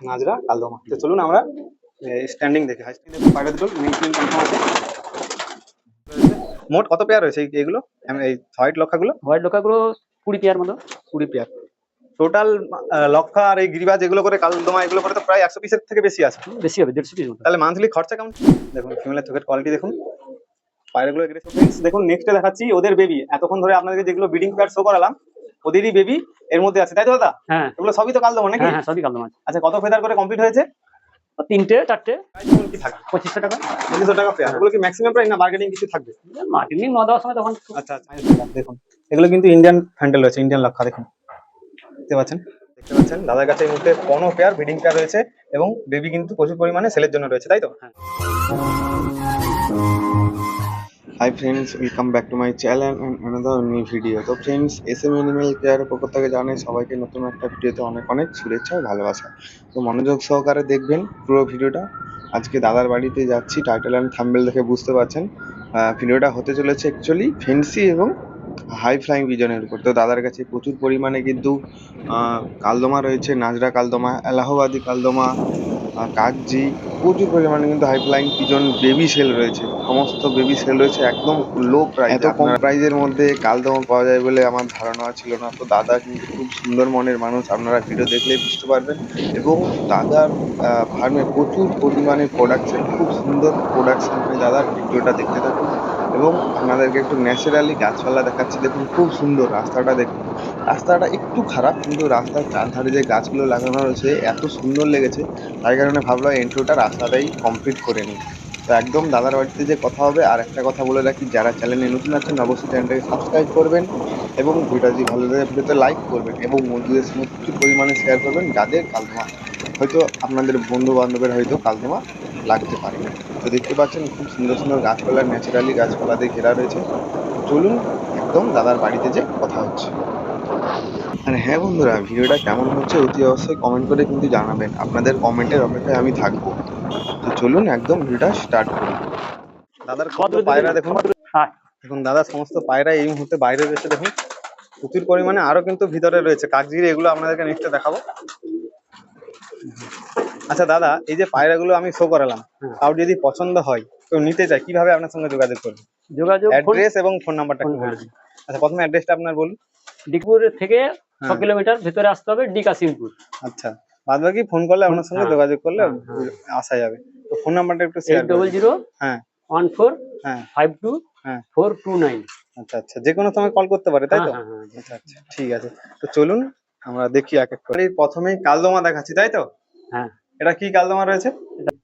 নাজরা কালদমা তো চলুন আমরা স্ট্যান্ডিং দেখে। হাই স্ট্যান্ডিং দুটো আছে। মোট কত পেয়ার রয়েছে এই- এইগুলো? এই হোয়াইট লক্ষাগুলো? হোয়াইট লোকাগুলো কুড়ি পেয়ার মতো। কুড়ি পেয়ার টোটাল লক্ষা আর এই গিরিবাজ এগুলো করে কালদমা এগুলো করে তো প্রায় একশো পিসের থেকে বেশি আছে। বেশি হবে দেড়শো পিস তাহলে মান্থলি খরচা কেমন? দেখুন ফিমেলের চোখের কোয়ালিটি দেখুন। পায়রাগুলো দেখুন নেক্সটে দেখাচ্ছি ওদের বেবি এতক্ষণ ধরে আপনাদেরকে যেগুলো ব্রিডিং পেয়ার শো করালাম ওদেরই বেবি এর মধ্যে আছে তাই তো দাদা? হ্যাঁ। এগুলো সবই তো কালদমা নাকি? হ্যাঁ হ্যাঁ সবই কালো মাছ আচ্ছা কত ফেদার করে কমপ্লিট হয়েছে? তিনটে চারটে। কি পঁচিশশো টাকা। পঁচিশশো টাকা পেয়ার এগুলো কি ম্যাক্সিমাম প্রাইস না মার্কেটিং কিছু থাকবে? মার্কেটিং ন দেওয়ার সময় তখন। আচ্ছা আচ্ছা দেখুন। এগুলো কিন্তু ইন্ডিয়ান হ্যান্ডেল রয়েছে ইন্ডিয়ান লক্ষা দেখুন। দেখতে পাচ্ছেন? দেখতে পাচ্ছেন? দাদার কাছে এই মুহূর্তে পনেরো পেয়ার ব্রিডিং পেয়ার রয়েছে এবং বেবি কিন্তু প্রচুর পরিমাণে সেলের জন্য রয়েছে তাই তো? Hi friends welcome back to my channel and another new video তো ফ্রেন্ডস এস এম অ্যানিমেল কেয়ারের পক্ষ থেকে জানাই সবাইকে নতুন একটা ভিডিওতে অনেক অনেক শুভেচ্ছা ভালোবাসা। তো মনোযোগ সহকারে দেখবেন পুরো ভিডিওটা। আজকে দাদার বাড়িতে যাচ্ছি টাইটেল অ্যান্ড থাম্বেল দেখে বুঝতে পারছেন। ভিডিওটা হতে চলেছে অ্যাকচুয়ালি ফেন্সি এবং হাই ফ্লাইং বিজনের উপর। তো দাদার কাছে প্রচুর পরিমাণে কিন্তু কালদমা রয়েছে, নাজরা কালদমা, এলাহাবাদি কালদমা কাকজি প্রচুর পরিমাণে কিন্তু high flying pigeon baby sale রয়েছে। সমস্ত বেবি সেল রয়েছে একদম লো প্রাইস এত কম প্রাইজের মধ্যে কালদমা পাওয়া যায় বলে আমার ধারণা ছিল না। তো দাদা কিন্তু খুব সুন্দর মনের মানুষ আপনারা ভিডিও দেখলেই বুঝতে পারবেন। এবং দাদার ফার্মে প্রচুর পরিমাণে প্রোডাকশন খুব সুন্দর প্রোডাকশন দাদার ভিডিওটা দেখতে থাকুন। এবং আপনাদেরকে একটু ন্যাচারালি গাছপালা দেখাচ্ছি। দেখুন, খুব সুন্দর রাস্তাটা দেখুন। রাস্তাটা একটু খারাপ, কিন্তু রাস্তার চারধারে যে গাছগুলো লাগানো রয়েছে, এত সুন্দর লেগেছে। তাই কারণে ভাবলাম ইন্ট্রোটা রাস্তাটাই কমপ্লিট করে নিই। তো একদম দাদার বাড়িতে যে কথা হবে, আর একটা কথা বলে রাখি, যারা চ্যানেলে নতুন আছেন, অবশ্যই চ্যানেলটাকে সাবস্ক্রাইব করবেন এবং ভিডিওটা যদি ভালো লাগে ভিডিওতে লাইক করবেন এবং বন্ধুদের সঙ্গে প্রচুর পরিমাণে শেয়ার করবেন, যাদের কালদমা। হয়তো আপনাদের বন্ধু বান্ধবের হয়তো কালদমা লাগতে পারে। তো দেখতে পাচ্ছেন খুব সুন্দর সুন্দর গাছপালা ন্যাচারালি গাছপালা দিয়ে ঘেরা রয়েছে। চলুন একদম দাদার বাড়িতে যে কথা হচ্ছে। আর হ্যাঁ বন্ধুরা ভিডিওটা কেমন হচ্ছে অতি অবশ্যই কমেন্ট করে কিন্তু জানাবেন। আপনাদের কমেন্টের অপেক্ষায় আমি থাকব। তো চলুন একদম ভিডিওটা স্টার্ট করি। দাদার কত পায়রা দেখুন। হ্যাঁ। দেখুন দাদা সমস্ত পায়রা এই মুহূর্তে বাইরে রয়েছে দেখুন। প্রচুর পরিমাণে আরও কিন্তু ভিতরে রয়েছে। কাকজির এগুলো আপনাদেরকে নেক্সটে দেখাবো। আচ্ছা দাদা এই যে পায়রাগুলো আমি শো করালাম হুম। কাউ যদি পছন্দ হয় কেউ নিতে চায় কীভাবে আপনার সঙ্গে যোগাযোগ করবে? যোগাযোগ অ্যাড্রেস এবং ফোন নাম্বারটা একটু হ্যাঁ। আচ্ছা প্রথমে অ্যাড্রেসটা আপনার বলুন। ডিগপুর থেকে ছ হ্যাঁ। কিলোমিটার ভেতরে আসতে হবে ডি কাসিমপুর আচ্ছা বাদ বাকি ফোন করলে আপনার সঙ্গে হ্যাঁ। যোগাযোগ করলে হ্যাঁ, হ্যাঁ। আসা যাবে। তো ফোন নাম্বারটা একটু শেয়ার এইট ডবল জিরো হ্যাঁ। ওয়ান ফোর হ্যাঁ। ফাইভ টু হ্যাঁ। Four two nine. আচ্ছা আচ্ছা যে কোনো সময় কল করতে পারে তাই তো? হ্যাঁ হ্যাঁ আচ্ছা আচ্ছা ঠিক আছে। তো চলুন আমরা দেখি এক এক করে। প্রথমেই কালদমা দেখাচ্ছি তাই তো? হ্যাঁ। এটা কি কালদমা রয়েছে?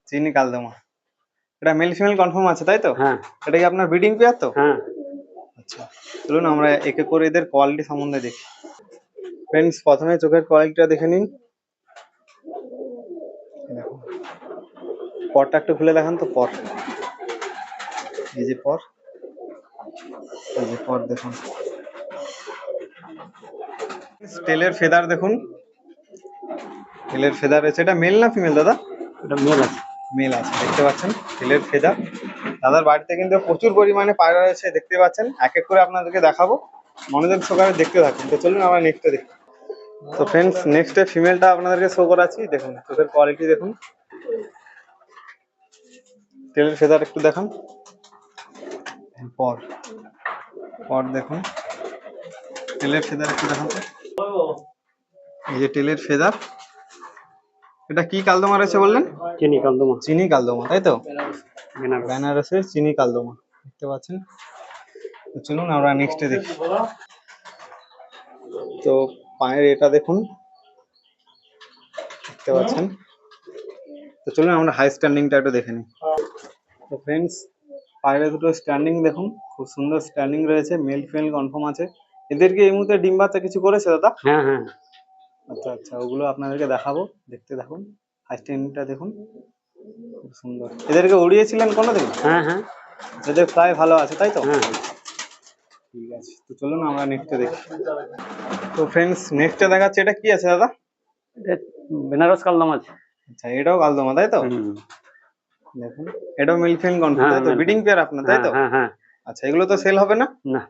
চিনি কালদমা। এটা মেল ফিমেল কনফার্ম আছে তাই তো? হ্যাঁ। এটা কি আপনার ব্রিডিং পেয়ার তো? হ্যাঁ। আচ্ছা চলুন আমরা একে করে এদের কোয়ালিটি সম্বন্ধে দেখি। ফ্রেন্ডস প্রথমে চোখের কোয়ালিটিটা দেখে নিন। দেখুন। পরটা একটু খুলে দেখান তো পর। এই যে পর। এই যে পর দেখুন। টেলের ফেদার দেখুন। টেলের ফেদার রয়েছে। এটা মেল না ফিমেল দাদা? এটা মেল আছে। মেল আছে দেখতে পাচ্ছেন তেলের ফেদার। দাদার বাড়িতে কিন্তু প্রচুর পরিমাণে পায়রা রয়েছে দেখতে পাচ্ছেন। এক এক করে আপনাদেরকে দেখাবো। মনোযোগ সহকারে দেখতে থাকুন। তো চলুন আমরা নেক্সটে দেখি। তো ফ্রেন্ডস নেক্সটে ফিমেলটা আপনাদেরকে শো করাচ্ছি। দেখুন চোখের কোয়ালিটি দেখুন। তেলের ফেদার একটু দেখান। পর পর দেখুন। তেলের ফেদার একটু দেখান। এই যে তেলের ফেদার। এটা কি কালদমা রয়েছে বললেন? চিনি কালদমা। চিনি কালদমা তাই তো? বেনারস। বেনারসের চিনি কালদমা দেখতে পাচ্ছেন? তো চলুন আমরা নেক্সটে দেখি। তো পায়ের এটা দেখুন দেখতে পাচ্ছেন? তো চলুন আমরা হাই স্ট্যান্ডিংটা একটু দেখে নিই। তো ফ্রেন্ডস পায়ের দুটো স্ট্যান্ডিং দেখুন খুব সুন্দর স্ট্যান্ডিং রয়েছে মেল ফেল কনফার্ম আছে। এদেরকে এই মুহূর্তে ডিম বাচ্চা কিছু করেছে দাদা? হ্যাঁ হ্যাঁ। আচ্ছা আচ্ছা ওগুলো আপনাদেরকে দেখাবো। দেখতে দেখুন হাই স্ট্যান্ডিংটা দেখুন। খুব সুন্দর। এদেরকে উড়িয়েছিলেন কোনোদিন? হ্যাঁ হ্যাঁ। এদের প্রায় ভালো আছে তাই তো? হ্যাঁ। ঠিক আছে তো চলুন আমরা নেক্সটে দেখি। তো ফ্রেন্ডস নেক্সটে দেখাচ্ছে এটা কি আছে দাদা? বেনারস কালদমা আছে। আচ্ছা এটাও কালদমা তাই তো? দেখুন এটাও মিলফিন কনফার্ম হ্যাঁ, তাই তো ব্রিডিং পেয়ার আপনার তাই তো? হ্যাঁ হ্যাঁ আচ্ছা এগুলো তো সেল হবে না? না।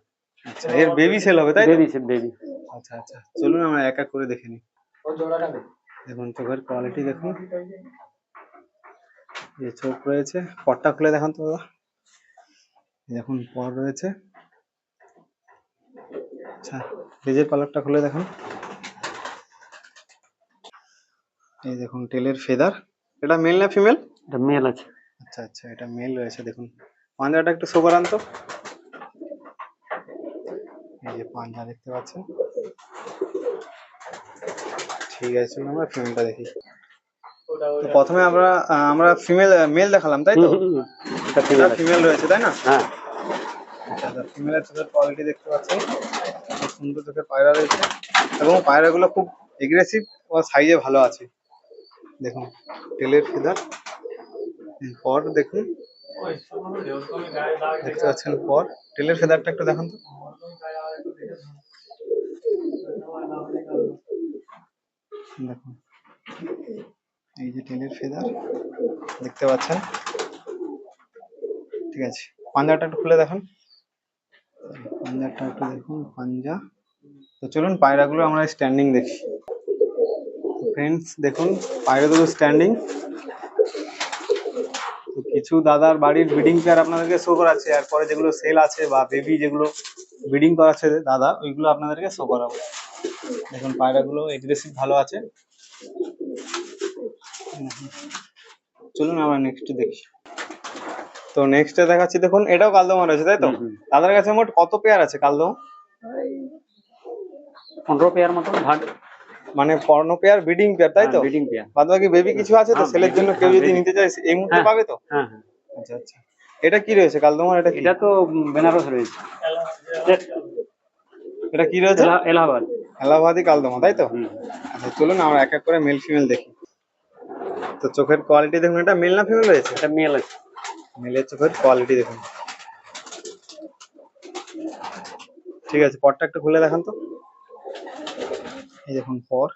আচ্ছা এর বেবি সেল হবে তাই বেবি বেবি আচ্ছা আচ্ছা চলুন আমরা এক এক করে দেখে নিই। দেখুন চোখের কোয়ালিটি দেখুন। যে চোখ রয়েছে পরটা খুলে দেখান তো দাদা। এই দেখুন পর রয়েছে। আচ্ছা লেজের পালকটা খুলে দেখুন। এই দেখুন টেলের ফেদার এটা মেল না ফিমেল এটা মেল আছে। আচ্ছা আচ্ছা এটা মেল রয়েছে দেখুন। পাঞ্জাটা একটু শো করান তো। এই যে পাঞ্জা দেখতে পাচ্ছেন। ঠিক আছে চলুন আমরা ফিমেলটা দেখি। তো প্রথমে আমরা আমরা ফিমেল মেল দেখালাম তাই তো? ফিমেল রয়েছে তাই না? হ্যাঁ। আচ্ছা ফিমেলের চোখের কোয়ালিটি দেখতে সুন্দর চোখের পায়রা রয়েছে। এবং পায়রাগুলো খুব এগ্রেসিভ ও সাইজে ভালো আছে। দেখুন টেলের ফেদার পর দেখুন। দেখতে পাচ্ছেন পর টেলের ফেদারটা একটু দেখান তো। দেখুন এই যে টেলের ফেদার, দেখতে পাচ্ছেন? ঠিক আছে। পাঞ্জাটা একটু খুলে দেখান। পাঞ্জাটা একটু দেখুন, পাঞ্জা। তো চলুন, পায়রাগুলো আমরা স্ট্যান্ডিং দেখি। ফ্রেন্ডস দেখুন, পায়রাগুলো স্ট্যান্ডিং তো কিছু দাদার বাড়ির ব্রিডিং পেয়ার আপনাদেরকে শো করাচ্ছে। আর পরে যেগুলো সেল আছে বা বেবি যেগুলো ব্রিডিং করাচ্ছে দাদা, ওইগুলো আপনাদেরকে শো করাবো। দেখুন পায়রাগুলো এগ্রেসিভ ভালো আছে। চলুন আমরা নেক্সট দেখি। তো নেক্সটে দেখাচ্ছি দেখুন এটাও কালদমা রয়েছে তাই তো? হুম। কাছে মোট কত পেয়ার আছে কালদমা পনেরো পেয়ার মতন ভাগ। মানে পর্ণ পেয়ার ব্রিডিং পেয়ার তাই তো? ব্রিডিং পেয়ার বাদ বাকি বেবি কিছু আছে তো? হ্যাঁ, সেলের জন্য কেউ যদি নিতে চায় এই মুহূর্তে হ্যাঁ। পাবে তো? হ্যাঁ হ্যাঁ। আচ্ছা আচ্ছা। এটা কি রয়েছে কালদমার এটা এটা তো বেনারস রয়েছে। এটা কি রয়েছে? এলাহাবাদ। এলাহাবাদি কালদমা তাই তো। আচ্ছা চলুন আমরা এক এক করে মেল ফিমেল দেখি। তো চোখের কোয়ালিটি দেখুন এটা মেল না ফিমেল রয়েছে? এটা মেল আছে। মেলের চোখের কোয়ালিটি দেখুন। ঠিক আছে পরটা একটু খুলে দেখান তো। এই দেখুন পর।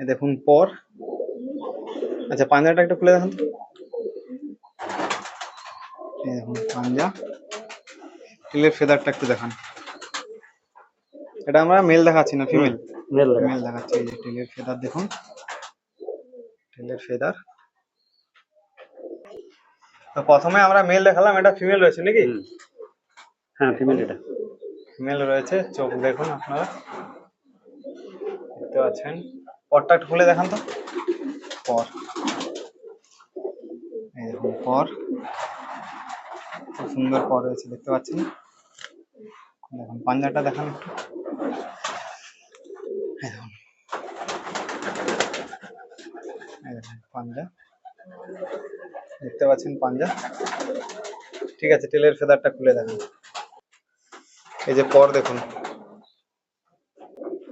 এই দেখুন পর। আচ্ছা পাঞ্জাটা একটু খুলে দেখান তো। এই দেখুন পাঞ্জা। ফেদারটা একটু দেখান। এটা আমরা মেল দেখাচ্ছি না ফিমেল মেল মেল দেখাচ্ছি। এই যে টেলের ফেদার দেখুন। টেলের ফেদার তো প্রথমে আমরা মেল দেখালাম এটা ফিমেল রয়েছে নাকি? হ্যাঁ ফিমেল এটা। ফিমেল রয়েছে চোখ দেখুন আপনারা। দেখতে পাচ্ছেন। পরটা একটু খুলে দেখান তো। পর। এই দেখুন পর। খুব সুন্দর পর রয়েছে দেখতে পাচ্ছেন? দেখুন পাঞ্জাটা দেখান একটু এই দেখুন এই দেখুন পাঞ্জা। দেখতে পাচ্ছেন পাঞ্জা। ঠিক আছে টেলের ফেদারটা খুলে দেখান। এই যে পর দেখুন।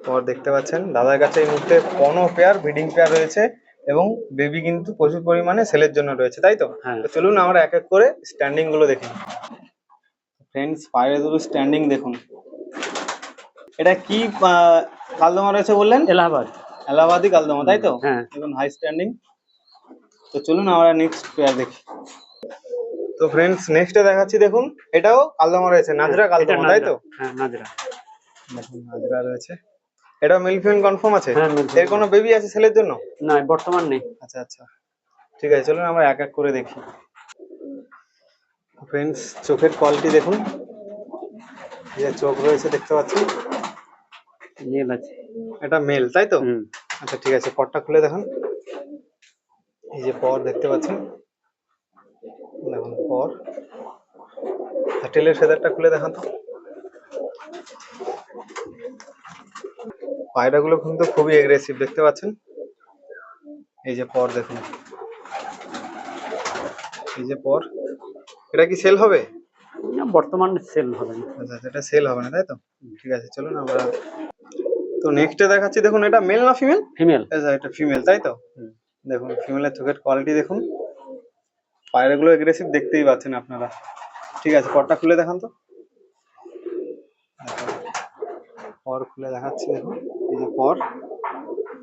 পর দেখতে পাচ্ছেন দাদার কাছে এই মুহূর্তে পনেরো পেয়ার ব্রিডিং পেয়ার রয়েছে এবং বেবি কিন্তু প্রচুর পরিমাণে সেলের জন্য রয়েছে তাই তো? হ্যাঁ। তো চলুন আমরা এক এক করে স্ট্যান্ডিংগুলো দেখি ফ্রেন্ডস পায়ের দুটো স্ট্যান্ডিং দেখুন। এটা কি কালদমা রয়েছে বললেন? এলাহাবাদ। এলাহাবাদি কালদমা তাই তো? হ্যাঁ। High standing. তো চলুন আমরা নেক্সট পেয়ার দেখি। তো ফ্রেন্ডস নেক্সটে দেখাচ্ছি দেখুন এটাও কালদমা রয়েছে নাজরা এটা কালদমা তাই তো? নাজরা। হ্যাঁ নাজরা। দেখুন নাজরা রয়েছে। এটা মিল ফিমেল কনফার্ম আছে? হ্যাঁ, এর কোনো বেবি আছে ছেলের জন্য? না বর্তমান নেই। আচ্ছা আচ্ছা। ঠিক আছে চলুন আমরা এক এক করে দেখি। ফ্রেন্ডস চোখের কোয়ালিটি দেখুন। যে চোখ রয়েছে দেখতে পাচ্ছি? মেল আছে। এটা মেল তাই তো? আচ্ছা ঠিক আছে পরটা খুলে দেখান। এই যে পর দেখতে পাচ্ছেন? দেখুন পর। টেলের ফেদারটা খুলে দেখান তো। পায়রাগুলো কিন্তু খুবই এগ্রেসিভ দেখতে পাচ্ছেন? এই যে পর দেখুন। এই যে পর। এটা কি সেল হবে? না, বর্তমান সেল হবে না। আচ্ছা আচ্ছা, এটা সেল হবে না তাই তো? ঠিক আছে চলুন আমরা তো নেক্সটে দেখাচ্ছি দেখুন এটা মেল না ফিমেল ফিমেল আচ্ছা এটা ফিমেল তাই তো। দেখুন ফিমেলের চোখের কোয়ালিটি দেখুন। পায়রাগুলো এগ্রেসিভ দেখতেই পাচ্ছেন আপনারা। ঠিক আছে পরটা খুলে দেখান তো। পর খুলে দেখাচ্ছি দেখুন। এই যে পর।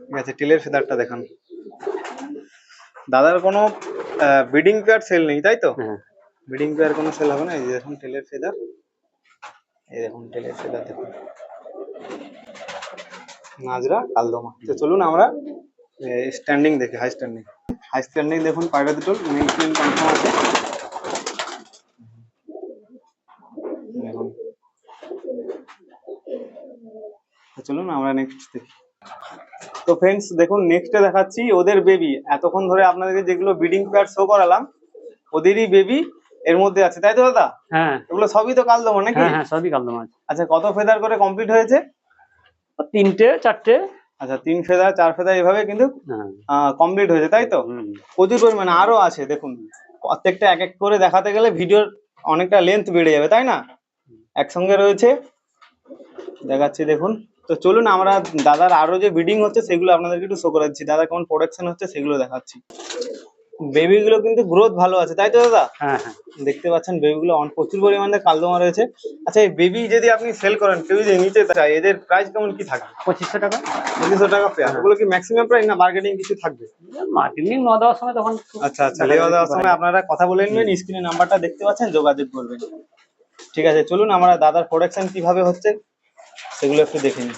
ঠিক আছে টেলের ফেদারটা দেখান। দাদার কোনো ব্রিডিং পেয়ার সেল নেই তাই তো? হ্যাঁ। ব্রিডিং পেয়ার কোনো সেল হবে না এই যে দেখুন টেলের ফেদার এই দেখুন টেলের ফেদার দেখুন। নাজরা কালদমা। তো চলুন আমরা স্ট্যান্ডিং দেখে হাই স্ট্যান্ডিং হাই স্ট্যান্ডিং দেখুন পায়রা দুটো মেল কনফার্ম আছে। দেখুন। চলুন আমরা নেক্সট দেখি। তো ফ্রেন্ডস দেখুন নেক্সটে দেখাচ্ছি ওদের বেবি এতক্ষণ ধরে আপনাদেরকে যেগুলো ব্রিডিং পেয়ার শো করালাম ওদেরই বেবি এর মধ্যে আছে। তাই তো দাদা? হ্যাঁ। এগুলো সবই তো কালদমা নাকি? হ্যাঁ হ্যাঁ সবই কালো মাছ আচ্ছা কত ফেদার করে কমপ্লিট হয়েছে? তিনটে চারটে। আচ্ছা তিন ফেদা চার ফেদা এভাবে কিন্তু হ্যাঁ। কমপ্লিট হয়েছে তাই তো? প্রচুর পরিমাণে আরও আছে দেখুন। প্রত্যেকটা এক এক করে দেখাতে গেলে ভিডিওর অনেকটা লেন্থ বেড়ে যাবে তাই না? একসঙ্গে রয়েছে। দেখাচ্ছি দেখুন। তো চলুন আমরা দাদার আরও যে বিডিং হচ্ছে সেগুলো আপনাদেরকে একটু শো করে দিচ্ছি দাদা কেমন প্রোডাকশন হচ্ছে সেগুলো দেখাচ্ছি। বেবিগুলো কিন্তু গ্রোথ ভালো আছে তাই তো দাদা? হ্যাঁ হ্যাঁ। দেখতে পাচ্ছেন বেবিগুলো অন প্রচুর পরিমাণে কালদমা রয়েছে। আচ্ছা এই বেবি যদি আপনি সেল করেন কেউ যদি নিতে চায় এদের প্রাইস কেমন কি থাকে? পঁচিশশো টাকা। পঁচিশশো টাকা পেয়ার ওগুলো কি ম্যাক্সিমাম প্রাইস না বার্গেনিং কিছু থাকবে? মার্কেটিং ন দেওয়ার সময় তখন আচ্ছা আচ্ছা লেওয়া দেওয়ার সময় আপনারা কথা বলে নেবেন স্ক্রিনে নাম্বারটা দেখতে পাচ্ছেন যোগাযোগ করবেন। ঠিক আছে চলুন আমরা দাদার প্রোডাকশন কীভাবে হচ্ছে সেগুলো একটু দেখে নিই।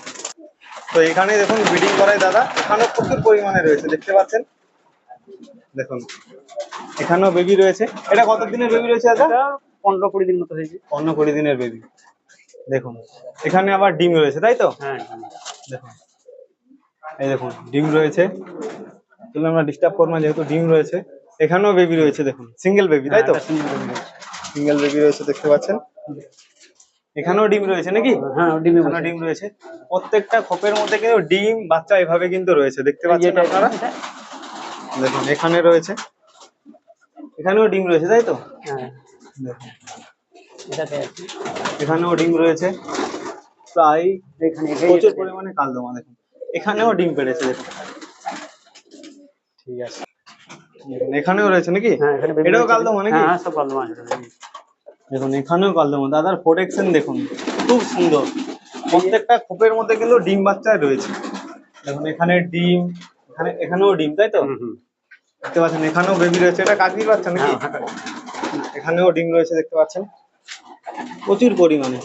তো এখানে দেখুন ব্রিডিং করায় দাদা এখানেও প্রচুর পরিমাণে রয়েছে দেখতে পাচ্ছেন? দেখুন এখানেও বেবি রয়েছে। এটা কত দিনের বেবি রয়েছে দাদা পনেরো কুড়ি দিন মতো হয়েছে। পনেরো কুড়ি দিনের বেবি দেখুন এখানে আবার ডিম রয়েছে তাই তো? হ্যাঁ হ্যাঁ। দেখুন এই দেখুন ডিম রয়েছে। আমরা ডিস্টার্ব করব না যেহেতু ডিম রয়েছে। এখানেও বেবি রয়েছে দেখুন সিঙ্গেল বেবি তাই তো? হ্যাঁ। সিঙ্গেল বেবি রয়েছে। দেখতে পাচ্ছেন? এখানেও ডিম রয়েছে নাকি? হ্যাঁ ডিমে ডিম রয়েছে। প্রত্যেকটা খোপের মধ্যে কিন্তু ডিম বাচ্চা এভাবে কিন্তু রয়েছে দেখতে পাচ্ছেন আপনারা? দেখুন এখানে রয়েছে। এখানেও ডিম রয়েছে তাই তো? হ্যাঁ। দেখুন এখানেও ডিম রয়েছে। প্রায় এখানে প্রচুর। পরিমাণে কালদমা দেখুন। এখানেও ডিম পেড়েছে দেখুন। ঠিক আছে। এখানেও রয়েছে নাকি? হ্যাঁ এখানে baby এটাও কালদমা নাকি? হ্যাঁ সব কালদমা দেখুন এখানেও কালদমা। দাদার প্রোটেকশন দেখুন খুব সুন্দর। প্রত্যেকটা খোপের মধ্যে কিন্তু ডিম বাচ্চা রয়েছে। দেখুন এখানে ডিম এখানে এখানেও ডিম তাই তো। দেখতে পাচ্ছেন এখানেও বেবি রয়েছে। এটা কাকির বাচ্চা নাকি? হ্যাঁ, হ্যাঁ। এখানেও ডিম রয়েছে দেখতে পাচ্ছেন। প্রচুর পরিমাণে।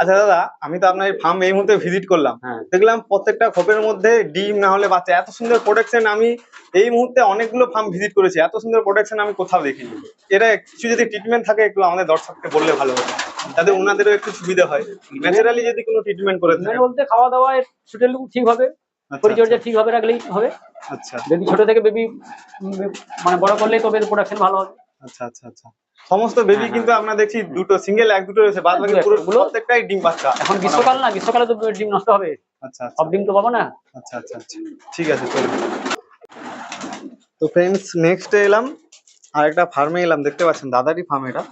আচ্ছা দাদা আমি তো আপনার ফার্ম এই মুহূর্তে ভিজিট করলাম। হ্যাঁ। দেখলাম প্রত্যেকটা খোপের মধ্যে ডিম না হলে বাচ্চা। এত সুন্দর প্রোটেকশন আমি এই মুহূর্তে অনেকগুলো ফার্ম ভিজিট করেছি। এত সুন্দর প্রোটেকশন আমি কোথাও দেখিনি। এটা কিছু যদি ট্রিটমেন্ট থাকে একটু আমাদের দর্শককে বললে ভালো হবে তাদের ওনাদেরও একটু সুবিধা হয়। ন্যাচারালি যদি কোনো ট্রিটমেন্ট করে থাকে। বলতে খাওয়া দাওয়া ঠিক হবে। পরিচর্যা ঠিকভাবে রাখলেই হবে। আচ্ছা। বেবি ছোট থেকে বেবি মানে বড় করলেই তবে প্রোডাকশন ভালো হবে। আচ্ছা আচ্ছা আচ্ছা। সমস্ত বেবি হ্যাঁ, কিন্তু আমরা দেখছি দুটো সিঙ্গেল এক দুটো রয়েছে। বাদ বাকি পুরো প্রত্যেকটাই ডিম বাচ্চা। এখন গ্রীষ্মকাল না গ্রীষ্মকালে তো ডিম নষ্ট হবে। আচ্ছা আচ্ছা। সব ডিম তো পাবো না। আচ্ছা আচ্ছা আচ্ছা। ঠিক আছে চলুন। তো ফ্রেন্ডস নেক্সট এলাম। আর একটা ফার্মে এলাম দেখতে পাচ্ছেন দাদারই ফার্ম এটা।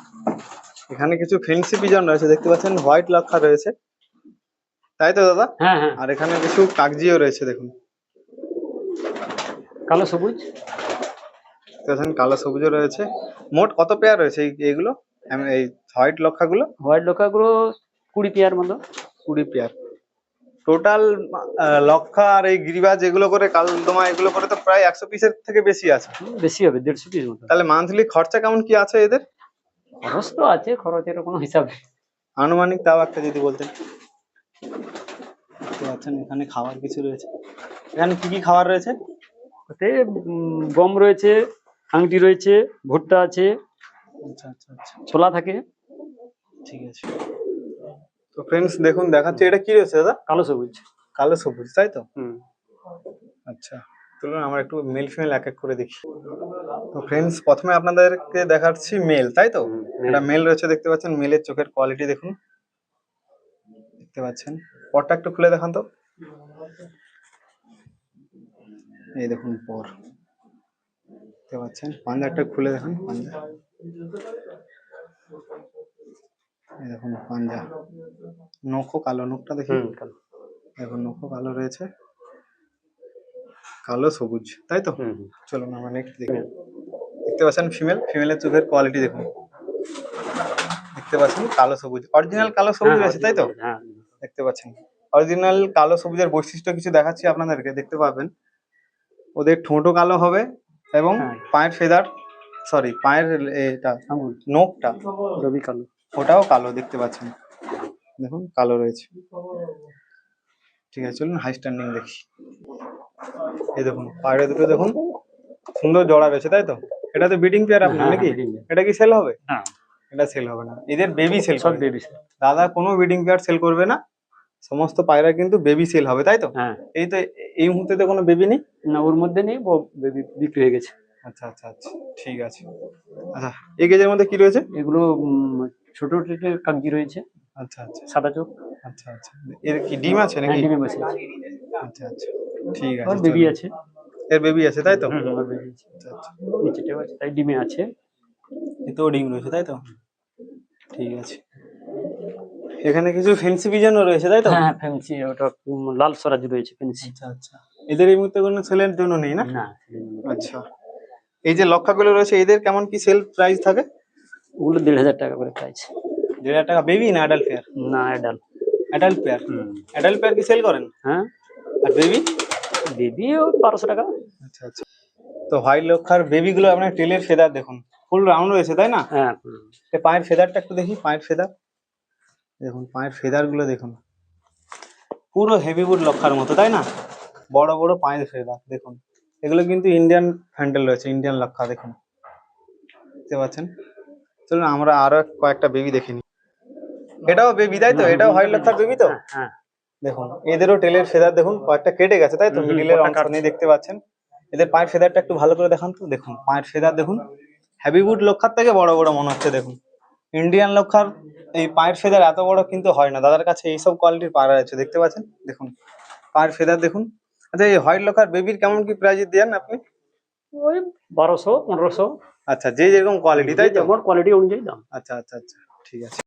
এখানে কিছু ফেন্সি পিজন রয়েছে দেখতে পাচ্ছেন হোয়াইট লক্ষা রয়েছে। তাই তো দাদা? হ্যাঁ হ্যাঁ। আর এখানে কিছু কাগজিও রয়েছে দেখুন। কালো সবুজ? পাচ্ছেন কালো সবুজও রয়েছে। মোট কত পেয়ার রয়েছে এই- এইগুলো? এই হোয়াইট লক্ষাগুলো? হোয়াইট লোকাগুলো কুড়ি পেয়ার মতো। কুড়ি পেয়ার টোটাল লক্ষা আর এই গিরিবাজ এগুলো করে কাল কালদমা এগুলো করে তো প্রায় একশো পিসের থেকে বেশি আছে। বেশি হবে দেড়শো পিস মতো। তাহলে মান্থলি খরচা কেমন কি আছে এদের? খরচ তো আছে খরচের কোনো হিসাব নেই। আনুমানিক তাও একটা যদি বলতেন। দেখতে পাচ্ছেন এখানে খাবার কিছু রয়েছে। এখানে কি কি খাবার রয়েছে? ওতে গম রয়েছে আংটি রয়েছে ভুট্টা আছে আচ্ছা আচ্ছা আচ্ছা। ছোলা থাকে। ঠিক আছে। তো ফ্রেন্ডস দেখুন দেখাচ্ছি এটা কি রয়েছে দাদা? কালো সবুজ। কালো সবুজ তাই তো? হুম। আচ্ছা চলুন আমরা একটু মেল ফিমেল এক এক করে দেখি। তো ফ্রেন্ডস প্রথমে আপনাদেরকে দেখাচ্ছি মেল তাই তো? এটা মেল রয়েছে দেখতে পাচ্ছেন মেলের চোখের কোয়ালিটি দেখুন। দেখতে পাচ্ছেন। পরটা একটু খুলে দেখান তো। এই দেখুন পর। দেখতে পাচ্ছেন? পাঞ্জাটা খুলে দেখান পাঞ্জা। এই দেখুন পাঞ্জা। নখও কালো নখটা দেখি? দেখুন নখও কালো রয়েছে। কালো সবুজ তাই তো। চলুন আমরা নেক্সট দেখি। দেখতে পাচ্ছেন ফিমেল ফিমেলের চোখের কোয়ালিটি দেখুন। দেখতে পাচ্ছেন কালো সবুজ। অরিজিনাল কালো সবুজ হ্যাঁ, আছে তাই তো? হ্যাঁ। দেখতে পাচ্ছেন। অরিজিনাল কালো সবুজের বৈশিষ্ট্য কিছু দেখাচ্ছি আপনাদেরকে দেখতে পাবেন। ওদের ঠোঁটও কালো হবে এবং হ্যাঁ। পায়ের ফেদার সরি পায়ের এটা নোকটা রবি কালো। ওটাও কালো দেখতে পাচ্ছেন। দেখুন কালো রয়েছে। ঠিক আছে চলুন হাই স্ট্যান্ডিং দেখি। এই দেখুন পায়রা দুটো দেখুন সুন্দর জড়া রয়েছে তাই তো? এটা তো বিডিং পেয়ার আপনার হ্যাঁ, নাকি? এটা কি সেল হবে? না এটা সেল হবে না। এদের বেবি সেল সব বেবি সেল দাদা কোনো বিডিং পেয়ার সেল করবে না। সমস্ত পায়রা কিন্তু বেবি সেল হবে তাই তো? হ্যাঁ। এই তো এই মুহূর্তে তো কোনো বেবি নেই? না ওর মধ্যে নেই বেবি বিক্রি হয়ে গেছে। আচ্ছা আচ্ছা আচ্ছা ঠিক আছে। আচ্ছা এই গেজের মধ্যে কি রয়েছে? এগুলো ছোট টেটের কাগজি রয়েছে। আচ্ছা আচ্ছা। সাদা চোখ। আচ্ছা আচ্ছা। এর কি ডিম আছে নাকি? ডিম আছে। আচ্ছা আচ্ছা ঠিক ওর আছে বেবি আছে। এর বেবি আছে তাই তো? ওর আছে। আচ্ছা আচ্ছা। নিচেটাও আছে তাই ডিমে আছে। এতেও ডিম রয়েছে তাই তো? ঠিক আছে। এখানে কিছু ফেন্সি বিজানও রয়েছে তাই তো? হ্যাঁ ফ্যান্সি ওটা লাল সরাজ রয়েছে ফেন্সি আচ্ছা আচ্ছা। এদের এই মুহূর্তে কোনো সেলের জন্য নেই না? না আচ্ছা। এই যে লক্ষাগুলো রয়েছে এদের কেমন কি সেল প্রাইস থাকে? ওগুলো দেড় হাজার টাকা করে প্রাইস দেড় হাজার টাকা বেবি না অ্যাডাল্ট পেয়ার না adult adult pair adult pair কি সেল করেন? হ্যাঁ। আর বেবি বেবি ও বারোশো টাকা। আচ্ছা আচ্ছা। তো হোয়াইট লক্ষার বেবি গুলো আপনার টেলের ফেদার দেখুন। ফুল রাউন্ড রয়েছে তাই না? হ্যাঁ। পায়ের ফেদারটা একটু দেখি পায়ের ফেদার। দেখুন পায়ের ফেদারগুলো দেখুন। পুরো হেভিউড লক্ষার মতো তাই না? বড় বড় পায়ের ফেদার দেখুন। এগুলো কিন্তু ইন্ডিয়ান হ্যান্ডেল রয়েছে ইন্ডিয়ান লক্ষা দেখুন। দেখতে পাচ্ছেন? চলুন আমরা আরও কয়েকটা বেবি দেখে নিই। এটাও বেবি তাই তো? এটাও হোয়াইট লক্ষার বেবি তো? হ্যাঁ দেখুন এদেরও টেলের ফেদার দেখুন কয়েকটা কেটে গেছে তাই তো? মিডিলের অংশ। নেই দেখতে পাচ্ছেন। এদের পায়ের ফেদারটা একটু ভালো করে দেখান তো দেখুন। পায়ের ফেদার দেখুন। হ্যাভিউড লক্ষার থেকে বড় বড় মনে হচ্ছে দেখুন। ইন্ডিয়ান লক্ষার এই পায়ের ফেদার এত বড় কিন্তু হয় না। দাদার কাছে এইসব কোয়ালিটির পায়ের আছে দেখতে পাচ্ছেন? দেখুন পায়ের ফেদার দেখুন। আচ্ছা এই হোয়াইট লক্ষার বেবির কেমন কি প্রাইস দেন আপনি? ওই বারোশো পনেরোশো। আচ্ছা যে যেরকম কোয়ালিটি তাই তো? আমার কোয়ালিটি অনুযায়ী দাম। আচ্ছা আচ্ছা আচ্ছা ঠিক আছে।